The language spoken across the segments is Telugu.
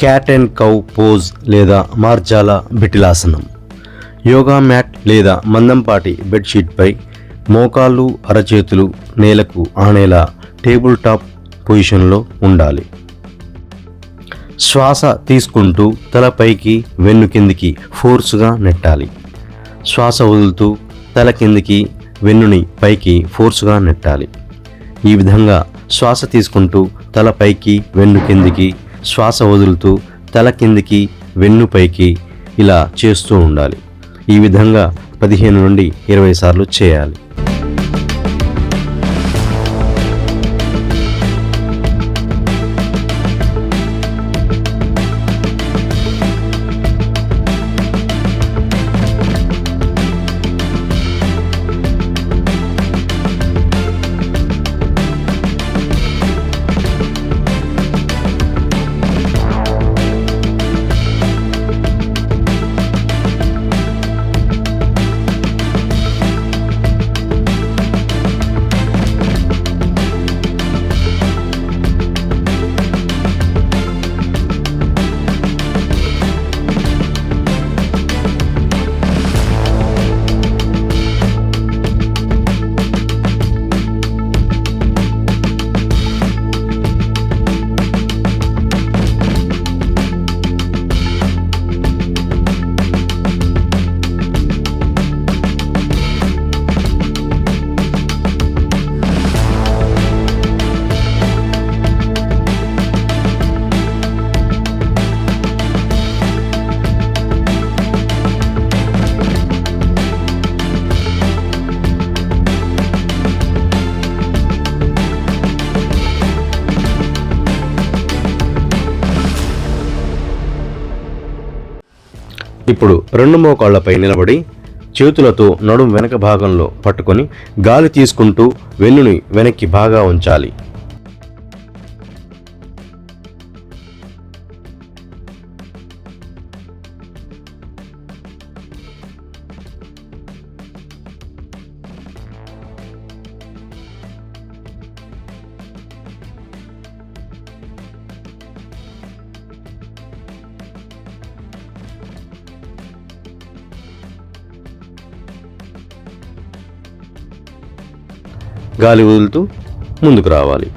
క్యాట్ అండ్ కౌ పోజ్ లేదా మార్జాల బిటిలాసనం. యోగా మ్యాట్ లేదా మందంపాటి బెడ్షీట్పై మోకాళ్ళు అరచేతులు నేలకు ఆనేలా టేబుల్ టాప్ పొజిషన్లో ఉండాలి. శ్వాస తీసుకుంటూ తల పైకి వెన్ను కిందికి ఫోర్సుగా నెట్టాలి. శ్వాస వదులుతూ తల కిందికి వెన్నుని పైకి ఫోర్సుగా నెట్టాలి. ఈ విధంగా శ్వాస తీసుకుంటూ తల పైకి వెన్ను కిందికి శ్వాస వదులుతూ తల కిందికి వెన్నుపైకి ఇలా చేస్తూ ఉండాలి. ఈ విధంగా పదిహేను నుండి ఇరవై సార్లు చేయాలి. ఇప్పుడు రెండు మోకాళ్ళపై నిలబడి చేతులతో నడుం వెనక భాగంలో పట్టుకొని గాలి తీసుకుంటూ వెన్నుని వెనక్కి బాగా ఉంచాలి. గాలి వదులుతూ ముందుకు రావాలి.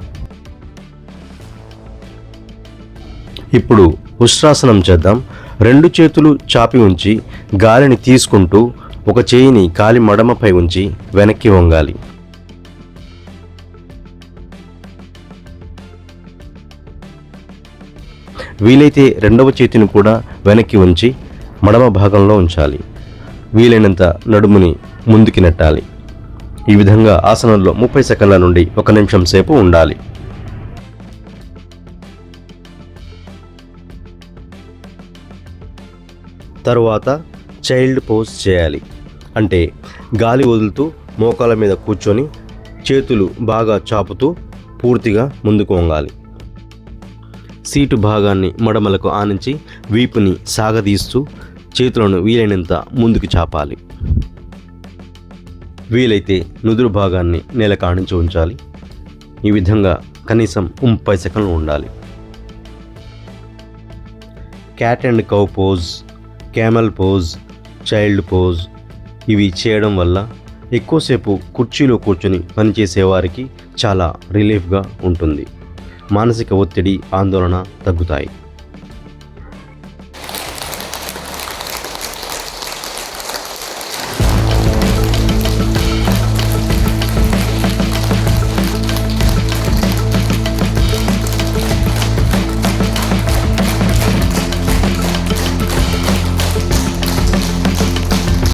ఇప్పుడు ఉష్ట్రాసనం చేద్దాం. రెండు చేతులు చాపి ఉంచి గాలిని తీసుకుంటూ ఒక చేయిని కాలి మడమపై ఉంచి వెనక్కి వంగాలి. వీలైతే రెండవ చేతిని కూడా వెనక్కి ఉంచి మడమ భాగంలో ఉంచాలి. వీలైనంత నడుముని ముందుకి నెట్టాలి. ఈ విధంగా ఆసనంలో ముప్పై సెకండ్ల నుండి ఒక నిమిషం సేపు ఉండాలి. తరువాత చైల్డ్ పోజ్ చేయాలి. అంటే గాలి వదులుతూ మోకాల మీద కూర్చొని చేతులు బాగా చాపుతూ పూర్తిగా ముందుకు వంగాలి. సీటు భాగాన్ని మడమలకు ఆనించి వీపుని సాగదీస్తూ చేతులను వీలైనంత ముందుకు చాపాలి. వీలైతే నుదురు భాగాన్ని నేల కాణించి ఉంచాలి. ఈ విధంగా కనీసం ముప్పై సెకండ్లు ఉండాలి. Cat and cow pose camel pose child pose ఇవి చేయడం వల్ల ఎక్కువసేపు కుర్చీలో కూర్చొని పనిచేసేవారికి చాలా రిలీఫ్గా ఉంటుంది. మానసిక ఒత్తిడి ఆందోళన తగ్గుతాయి.